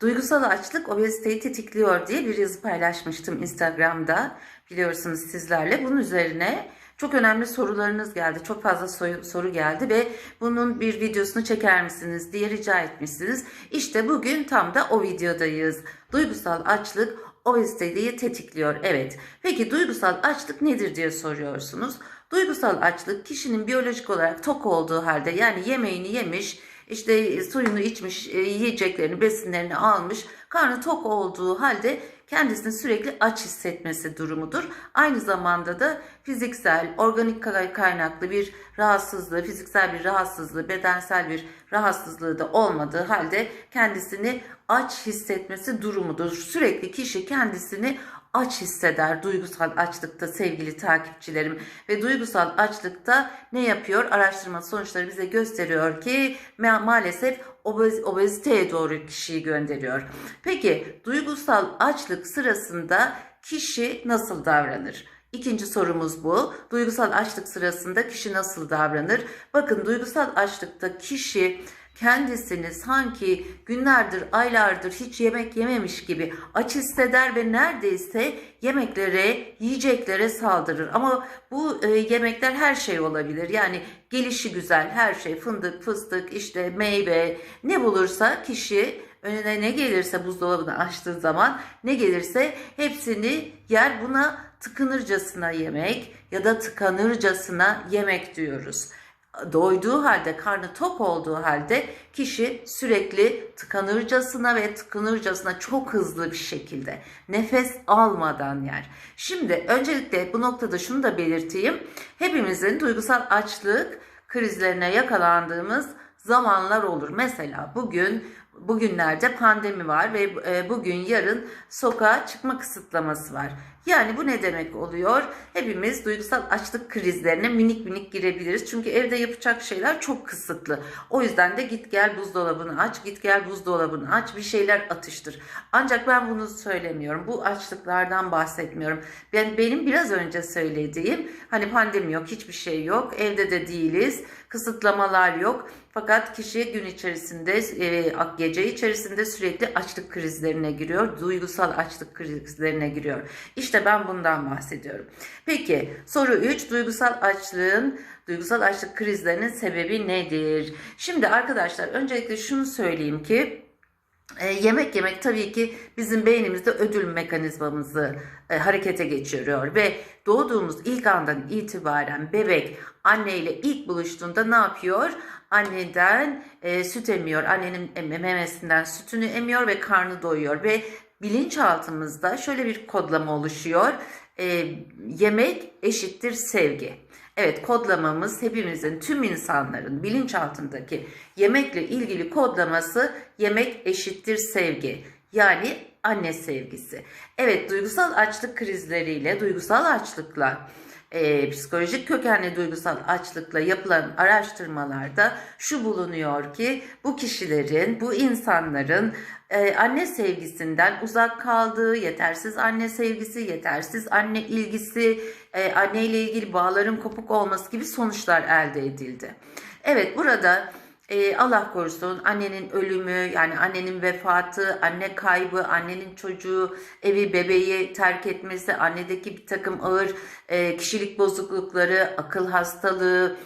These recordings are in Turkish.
Duygusal açlık obeziteyi tetikliyor diye bir yazı paylaşmıştım Instagram'da. Biliyorsunuz sizlerle. Bunun üzerine çok önemli sorularınız geldi. Çok fazla soru, geldi ve bunun bir videosunu çeker misiniz diye rica etmişsiniz. İşte bugün tam da o videodayız. Duygusal açlık obeziteyi tetikliyor. Evet. Peki duygusal açlık nedir diye soruyorsunuz. Duygusal açlık kişinin biyolojik olarak tok olduğu halde yani yemeğini yemiş, işte suyunu içmiş, e, yiyeceklerini, besinlerini almış, karnı tok olduğu halde kendisini sürekli aç hissetmesi durumudur. Aynı zamanda da fiziksel, organik kaynaklı bir rahatsızlığı, fiziksel bir rahatsızlığı, bedensel bir rahatsızlığı da olmadığı halde kendisini aç hissetmesi durumudur. Sürekli kişi kendisini aç hisseder duygusal açlıkta sevgili takipçilerim ve duygusal açlıkta ne yapıyor? Araştırma sonuçları bize gösteriyor ki ma- maalesef obez, obeziteye doğru kişiyi gönderiyor. Peki duygusal açlık sırasında kişi nasıl davranır? İkinci sorumuz bu. Duygusal açlık sırasında kişi nasıl davranır? Bakın duygusal açlıkta kişi kendisini sanki günlerdir, aylardır hiç yemek yememiş gibi aç hisseder ve neredeyse yemeklere, yiyeceklere saldırır. Ama bu e, yemekler her şey olabilir. Yani gelişi güzel her şey fındık, fıstık, işte meyve ne bulursa kişi önüne ne gelirse buzdolabını açtığı zaman ne gelirse hepsini yer buna tıkınırcasına yemek ya da tıkanırcasına yemek diyoruz doyduğu halde, karnı tok olduğu halde kişi sürekli tıkanırcasına ve tıkınırcasına çok hızlı bir şekilde nefes almadan yer. Şimdi öncelikle bu noktada şunu da belirteyim. Hepimizin duygusal açlık krizlerine yakalandığımız zamanlar olur. Mesela bugün bugünlerde pandemi var ve e, bugün yarın sokağa çıkma kısıtlaması var. Yani bu ne demek oluyor? Hepimiz duygusal açlık krizlerine minik minik girebiliriz. Çünkü evde yapacak şeyler çok kısıtlı. O yüzden de git gel buzdolabını aç, git gel buzdolabını aç, bir şeyler atıştır. Ancak ben bunu söylemiyorum. Bu açlıklardan bahsetmiyorum. Ben benim biraz önce söylediğim hani pandemi yok, hiçbir şey yok. Evde de değiliz. Kısıtlamalar yok. Fakat kişi gün içerisinde, e, gece içerisinde sürekli açlık krizlerine giriyor. Duygusal açlık krizlerine giriyor. İşte ben bundan bahsediyorum. Peki soru 3. Duygusal açlığın, duygusal açlık krizlerinin sebebi nedir? Şimdi arkadaşlar öncelikle şunu söyleyeyim ki e, yemek yemek tabii ki bizim beynimizde ödül mekanizmamızı e, harekete geçiriyor ve doğduğumuz ilk andan itibaren bebek anneyle ilk buluştuğunda ne yapıyor? Anneden e, süt emiyor, annenin memesinden sütünü emiyor ve karnı doyuyor ve bilinçaltımızda şöyle bir kodlama oluşuyor. E, yemek eşittir sevgi. Evet kodlamamız hepimizin tüm insanların bilinçaltındaki yemekle ilgili kodlaması yemek eşittir sevgi. Yani anne sevgisi. Evet duygusal açlık krizleriyle, duygusal açlıkla e, psikolojik kökenli duygusal açlıkla yapılan araştırmalarda şu bulunuyor ki bu kişilerin, bu insanların e, anne sevgisinden uzak kaldığı, yetersiz anne sevgisi, yetersiz anne ilgisi, e, anne ile ilgili bağların kopuk olması gibi sonuçlar elde edildi. Evet burada e, Allah korusun annenin ölümü yani annenin vefatı, anne kaybı, annenin çocuğu, evi bebeği terk etmesi, annedeki bir takım ağır e, kişilik bozuklukları, akıl hastalığı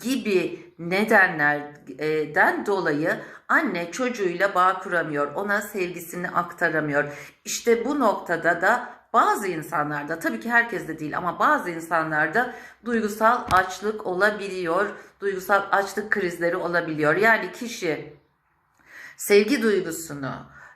gibi nedenlerden dolayı anne çocuğuyla bağ kuramıyor, ona sevgisini aktaramıyor. İşte bu noktada da bazı insanlarda tabii ki herkes de değil ama bazı insanlarda duygusal açlık olabiliyor. Duygusal açlık krizleri olabiliyor. Yani kişi sevgi duygusunu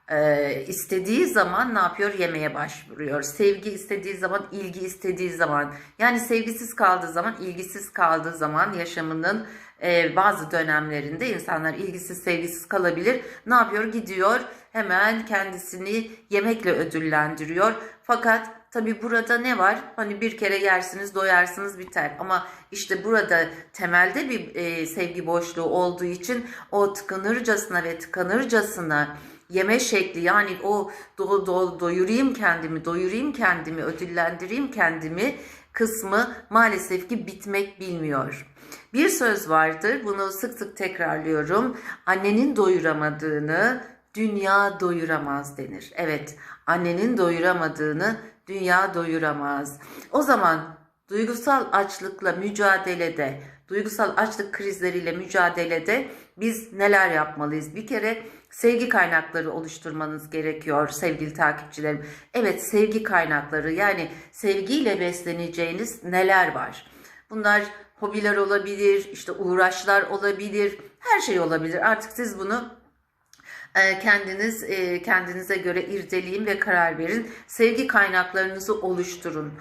e, istediği zaman ne yapıyor? Yemeye başvuruyor. Sevgi istediği zaman, ilgi istediği zaman. Yani sevgisiz kaldığı zaman, ilgisiz kaldığı zaman yaşamının e, bazı dönemlerinde insanlar ilgisiz, sevgisiz kalabilir. Ne yapıyor? Gidiyor hemen kendisini yemekle ödüllendiriyor. Fakat tabi burada ne var? Hani bir kere yersiniz, doyarsınız biter. Ama işte burada temelde bir e, sevgi boşluğu olduğu için o tıkanırcasına ve tıkanırcasına yeme şekli yani o do, do, doyurayım kendimi, doyurayım kendimi, ödüllendireyim kendimi kısmı maalesef ki bitmek bilmiyor. Bir söz vardır, bunu sık sık tekrarlıyorum. Annenin doyuramadığını dünya doyuramaz denir. Evet, annenin doyuramadığını dünya doyuramaz. O zaman duygusal açlıkla mücadelede, duygusal açlık krizleriyle mücadelede biz neler yapmalıyız? Bir kere sevgi kaynakları oluşturmanız gerekiyor sevgili takipçilerim. Evet, sevgi kaynakları yani sevgiyle besleneceğiniz neler var? Bunlar hobiler olabilir, işte uğraşlar olabilir, her şey olabilir. Artık siz bunu e, kendiniz e, kendinize göre irdeleyin ve karar verin. Sevgi kaynaklarınızı oluşturun.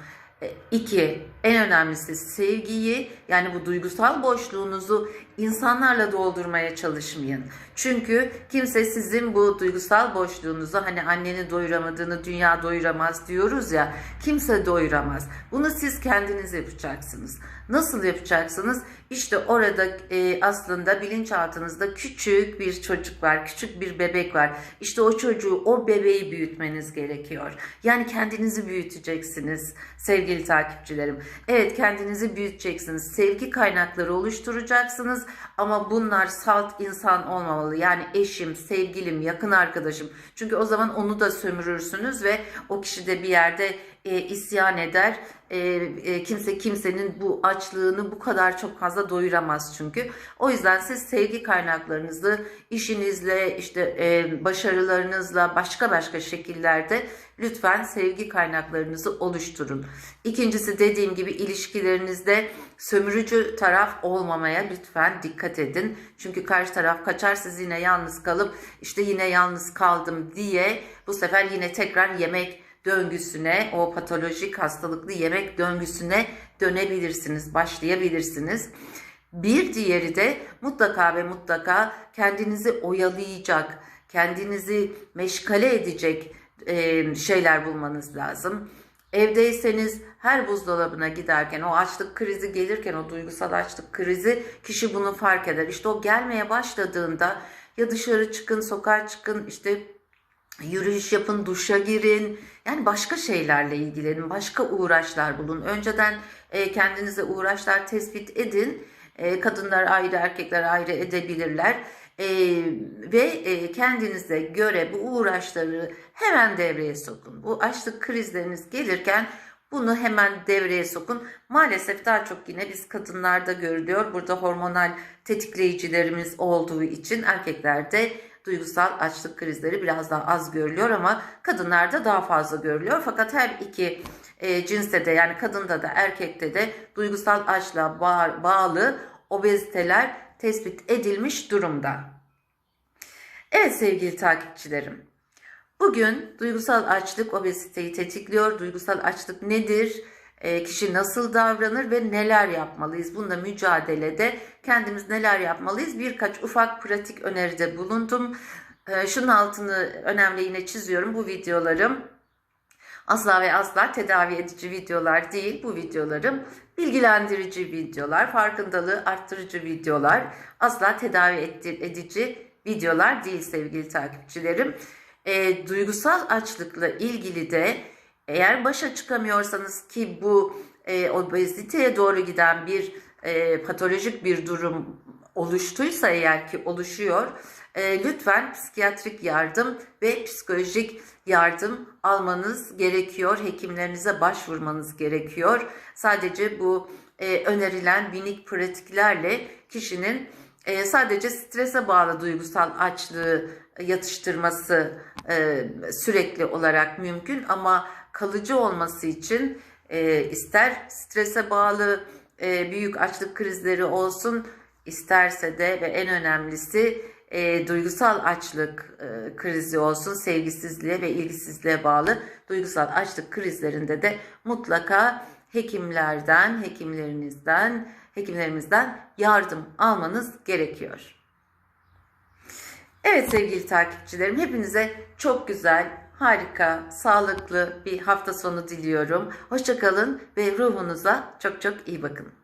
E, İki, en önemlisi sevgiyi yani bu duygusal boşluğunuzu insanlarla doldurmaya çalışmayın. Çünkü kimse sizin bu duygusal boşluğunuzu hani anneni doyuramadığını dünya doyuramaz diyoruz ya kimse doyuramaz. Bunu siz kendiniz yapacaksınız. Nasıl yapacaksınız? İşte orada e, aslında bilinçaltınızda küçük bir çocuk var, küçük bir bebek var. İşte o çocuğu, o bebeği büyütmeniz gerekiyor. Yani kendinizi büyüteceksiniz sevgili takipçilerim. Evet kendinizi büyüteceksiniz. Sevgi kaynakları oluşturacaksınız ama bunlar salt insan olmamalı. Yani eşim, sevgilim, yakın arkadaşım. Çünkü o zaman onu da sömürürsünüz ve o kişi de bir yerde e, isyan eder. E, e, kimse kimsenin bu açlığını bu kadar çok fazla doyuramaz çünkü. O yüzden siz sevgi kaynaklarınızı işinizle, işte e, başarılarınızla, başka başka şekillerde lütfen sevgi kaynaklarınızı oluşturun. İkincisi dediğim gibi ilişkilerinizde sömürücü taraf olmamaya lütfen dikkat edin. Çünkü karşı taraf kaçar siz yine yalnız kalıp işte yine yalnız kaldım diye bu sefer yine tekrar yemek döngüsüne, o patolojik hastalıklı yemek döngüsüne dönebilirsiniz, başlayabilirsiniz. Bir diğeri de mutlaka ve mutlaka kendinizi oyalayacak, kendinizi meşgale edecek e, şeyler bulmanız lazım. Evdeyseniz her buzdolabına giderken o açlık krizi gelirken o duygusal açlık krizi kişi bunu fark eder. İşte o gelmeye başladığında ya dışarı çıkın, sokağa çıkın, işte yürüyüş yapın, duşa girin. Yani başka şeylerle ilgilenin, başka uğraşlar bulun. Önceden e, kendinize uğraşlar tespit edin. E, kadınlar ayrı, erkekler ayrı edebilirler. E, ve e, kendinize göre bu uğraşları hemen devreye sokun. Bu açlık krizleriniz gelirken bunu hemen devreye sokun. Maalesef daha çok yine biz kadınlarda görülüyor. Burada hormonal tetikleyicilerimiz olduğu için erkeklerde duygusal açlık krizleri biraz daha az görülüyor ama kadınlarda daha fazla görülüyor. Fakat her iki e, cinste de yani kadında da erkekte de duygusal açlığa bağ, bağlı obeziteler tespit edilmiş durumda. Evet sevgili takipçilerim. Bugün duygusal açlık obeziteyi tetikliyor. Duygusal açlık nedir? E, kişi nasıl davranır ve neler yapmalıyız? Bunda mücadelede kendimiz neler yapmalıyız? Birkaç ufak pratik öneride bulundum. E, şunun altını önemli yine çiziyorum. Bu videolarım asla ve asla tedavi edici videolar değil. Bu videolarım bilgilendirici videolar, farkındalığı arttırıcı videolar. Asla tedavi edici videolar değil sevgili takipçilerim. E, duygusal açlıkla ilgili de eğer başa çıkamıyorsanız ki bu e, obeziteye doğru giden bir e, patolojik bir durum oluştuysa eğer ki oluşuyor, e, lütfen psikiyatrik yardım ve psikolojik yardım almanız gerekiyor. Hekimlerinize başvurmanız gerekiyor. Sadece bu e, önerilen minik pratiklerle kişinin e, sadece strese bağlı duygusal açlığı yatıştırması e, sürekli olarak mümkün ama kalıcı olması için e, ister strese bağlı e, büyük açlık krizleri olsun isterse de ve en önemlisi e, duygusal açlık e, krizi olsun sevgisizliğe ve ilgisizliğe bağlı duygusal açlık krizlerinde de mutlaka hekimlerden, hekimlerinizden, hekimlerimizden yardım almanız gerekiyor. Evet sevgili takipçilerim hepinize çok güzel, harika, sağlıklı bir hafta sonu diliyorum. Hoşçakalın ve ruhunuza çok çok iyi bakın.